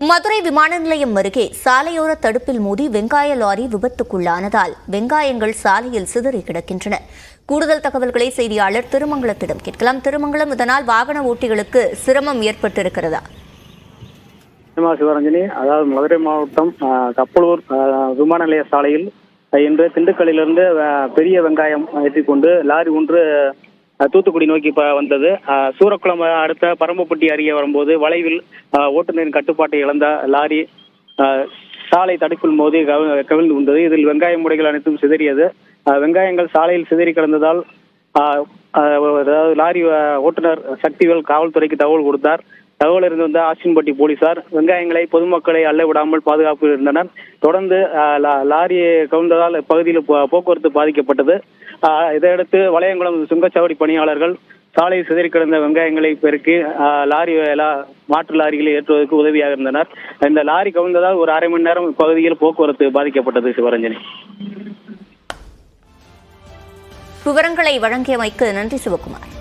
மதுரை விமான நிலையம் அருகே சாலையோர தடுப்பில் மோதி வெங்காய லாரி விபத்துக்குள்ளானதால் வெங்காயங்கள் சாலையில் சிதறி கிடக்கின்றன. கூடுதல் தகவல்களை செய்தியாளர் திருமங்கலத்திடம் கேட்கலாம். திருமங்கலம் இதனால் வாகன ஓட்டிகளுக்கு சிரமம் ஏற்பட்டிருக்கிறதா? சிவரஞ்சனி அதாவது மதுரை மாவட்டம் ஆஹ், கப்பலூர் விமான நிலைய சாலையில் இன்று திண்டுக்கல்லிலிருந்து பெரிய வெங்காயம் ஏற்றிக்கொண்டு லாரி ஒன்று தூத்துக்குடி நோக்கி வந்தது. சூரக்குளம் அடுத்த பரம்பப்பட்டி அருகே வரும்போது வளைவில் ஓட்டுநரின் கட்டுப்பாட்டை இழந்த லாரி ஆஹ், சாலை தடுப்பில் மோதி கவிழ்ந்து வந்தது இதில் வெங்காய முடைகள் அனைத்தும் சிதறியது. ஆஹ், வெங்காயங்கள் சாலையில் சிதறி கிடந்ததால் ஆஹ், ஆஹ், அதாவது லாரி ஓட்டுநர் சக்திவேல் காவல்துறைக்கு தகவல் கொடுத்தார். தகவல் இருந்து வந்த ஆச்சின்பட்டி போலீசார் வெங்காயங்களை பொதுமக்களை அள்ள விடாமல் பாதுகாப்பு இருந்தனர். தொடர்ந்து லாரியை லா- லாரி பகுதியில் போ- போக்குவரத்து பாதிக்கப்பட்டது. இதையடுத்து வளையங்குளம் சுங்கச்சாவடி பணியாளர்கள் சாலையில் சிதறி கிடந்த வெங்காயங்களை பெருக்கி லாரி லா- மாற்று லாரிகளை ஏற்றுவதற்கு உதவியாக இருந்தனர். இந்த லாரி கவுந்ததால் ஒரு அரை மணி நேரம் பகுதியில் போக்குவரத்து பாதிக்கப்பட்டது சிவரஞ்சனி. விவரங்களை வழங்கியமைக்கு நன்றி சிவகுமார்.